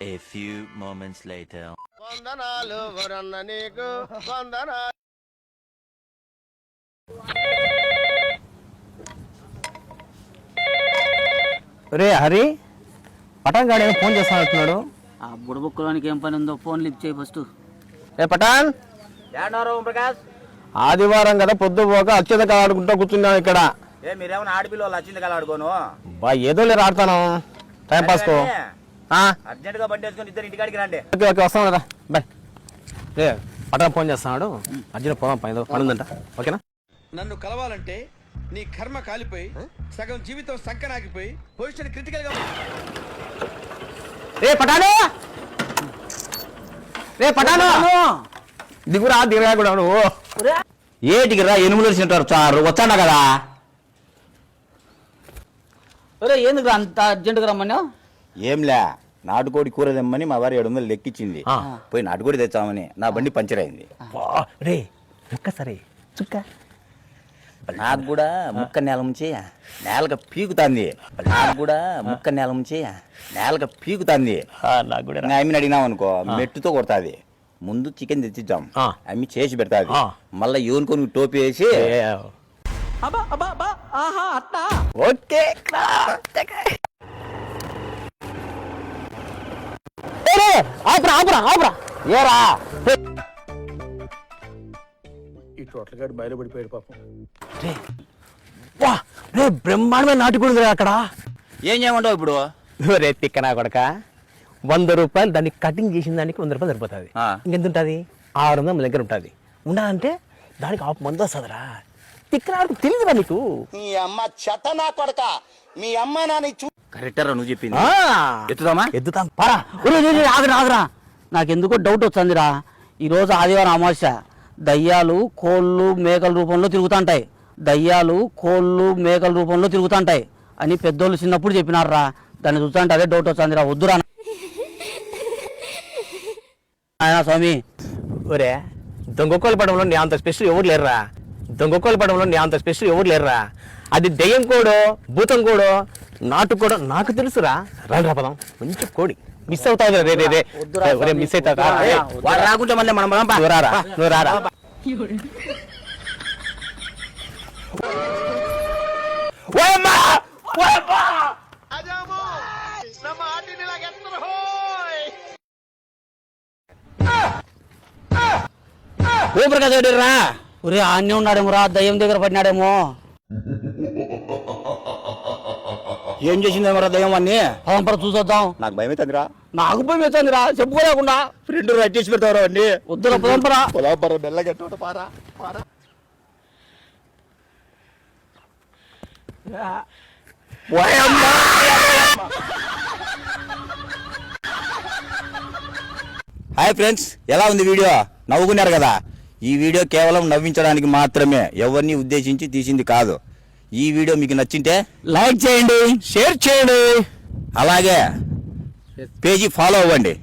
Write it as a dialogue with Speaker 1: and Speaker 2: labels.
Speaker 1: A few moments later.
Speaker 2: వందనాలు వరన్న నీకు వందనాలు.
Speaker 3: రే హరి పటాన్ గాడు ఏమో ఫోన్ చేస్తానంటున్నాడు
Speaker 4: ఆ బుడబుక్కలోనికి ఏం పని ఉందో ఫోన్ లిఫ్ట్ చేయి ఫస్ట్.
Speaker 3: రే పటాన్?
Speaker 5: ప్రకాష్?
Speaker 3: ఆదివారం కదా పొద్దు పోక అత్యధిక ఆడుకుంటా కూర్చున్నాను ఇక్కడ.
Speaker 5: ఏ మీరేమన్నా ఆడపిల్ల వాళ్ళు వచ్చింది కదా ఆడుకోను
Speaker 3: బా ఏదో లేరు ఆడతాను. టైం పాస్కు. ఆ,
Speaker 5: అర్జెంట్గా బండి వేసుకొని ఇద్దరు ఇంటికాడికి రండి.
Speaker 3: ఓకే ఓకే వస్తాను రా. బాయ్. రే పటాన్ ఫోన్ చేస్తున్నాడు. అర్జున్ పోదాం పైన పని ఉందంట ఓకేనా?
Speaker 6: నన్ను కలవాలంటే నీ కర్మ కాలిపోయి సగం జీవితం సంకనాగిపోయి పొజిషన్ క్రిటికల్గా.
Speaker 3: రే పటాను రే పటాను దిగురా దిగురా కూడా నువ్వు.
Speaker 5: ఏటికి రా ఎనుములు వచ్చినట్టు చారు వచ్చాడా కదా?
Speaker 4: ఒరే ఎందుకు అంత అర్జెంటుగా రమ్మన్నావు?
Speaker 5: ఏంలే నాటుకోడి కూర తెమ్మని మా వారి ఏడు వందలు లెక్కిచ్చింది.
Speaker 3: ఆ.
Speaker 5: పోయి నాటుకోడి తెచ్చామని నా బండి పంచర్ అయింది.
Speaker 3: వా, రే చుక్క సరే చుక్క.
Speaker 5: నాకు కూడా ముక్క నేల ముంచి నేలక పీకుతాంది. నాకు కూడా ముక్క నేల ముంచి నేలక పీకుతాంది.
Speaker 3: నాకు కూడా
Speaker 5: ఇంకా ఆమెను అడిగినాం అనుకో మెట్టుతో కొడతాది. ముందు చికెన్ తెచ్చిద్దాం
Speaker 3: ఆ.
Speaker 5: అమ్మి చేసి పెడతాది.
Speaker 3: ఆ.
Speaker 5: మళ్ళీ యూనుకొని టోపీ వేసి
Speaker 3: ఓకే. ఆపురా ఆపురా ఆపురా. ఏరా.
Speaker 6: ఈ టోటల్ గాడు బయలుపడిపోయాడు పాపం.
Speaker 3: రే వా రే బ్రహ్మాండమైన నాటుకుంది అక్కడ.
Speaker 5: ఏం చేయమంటావు ఇప్పుడు?
Speaker 3: రే తిక్కనా కొడక. వంద రూపాయలు దాన్ని కటింగ్ చేసిన దానికి వంద రూపాయలు సరిపోతుంది. ఇంకెంత ఉంటుంది ఆరు వందల మన దగ్గర ఉంటుంది. ఉండాలంటే దానికి ఆపు మందు వస్తుందిరా. తెలియదురా నీకు?
Speaker 2: మీ అమ్మ చెత్త నా కొడక? మీ అమ్మ నాని చూ
Speaker 5: కరెక్టరా నువ్వు చెప్పింది. ఎత్తుదామా?
Speaker 3: ఎద్దుతాం పరా.
Speaker 4: ఆగరా ఆగరా. నాకెందుకో డౌట్ వచ్చిందిరా ఈరోజు ఆదివారం అమావాస్య. దయ్యాలు కోళ్ళు మేకల రూపంలో తిరుగుతుంటాయి. దయ్యాలు కోళ్ళు మేకల రూపంలో తిరుగుతుంటాయి అని పెద్దోళ్ళు చిన్నప్పుడు చెప్పినారా దాన్ని చూస్తుంటే అదే డౌట్ వచ్చిందిరా వద్దురా. ఆయన స్వామి.
Speaker 3: ఒరే దొంగకోల పడంలో నీ అంత స్పెషల్ ఎవరు లేరురా? దొంగకోలు పడంలో నేను అంత స్పెషల్ ఎవరు లేరురా? అది దెయ్యం కోడో భూతం కోడో నాటు కూడా నాకు తెలుసురా. రా పదం. మంచి కోడి. మిస్ అవుతావు రే రే రే. రే మిస్
Speaker 5: అవుతా రాకుంటే మళ్ళీ మనం
Speaker 3: నువ్వు రారా? నువ్వు రారా?
Speaker 4: ఓ ప్రకాశ్ రా. ఒరే ఆన్నే ఉన్నాడేమో రా దయ్యం దగ్గర పడినాడేమో.
Speaker 5: ఏం చేసింది మరి దయ్యం అన్ని
Speaker 4: పదంపర చూసొద్దాం.
Speaker 5: నాకు భయం అవుతుందిరా
Speaker 4: నాకు పోయి వచ్చిందిరా చెప్పుకోలేకుండా.
Speaker 5: ఫ్రెండ్ రైట్ చేసి పెడతావు అన్ని
Speaker 4: వద్దురా పదంపరా
Speaker 5: పొలాపర బెల్లగట్టు పారా పారా! హాయ్ ఫ్రెండ్స్ ఎలా ఉంది వీడియో? నవ్వుకున్నారు కదా? ఈ వీడియో కేవలం నవ్వించడానికి మాత్రమే ఎవరిని ఉద్దేశించి తీసింది కాదు. ఈ వీడియో మీకు నచ్చింటే
Speaker 3: లైక్ చేయండి షేర్ చేయండి.
Speaker 5: అలాగే పేజీ ఫాలో అవ్వండి.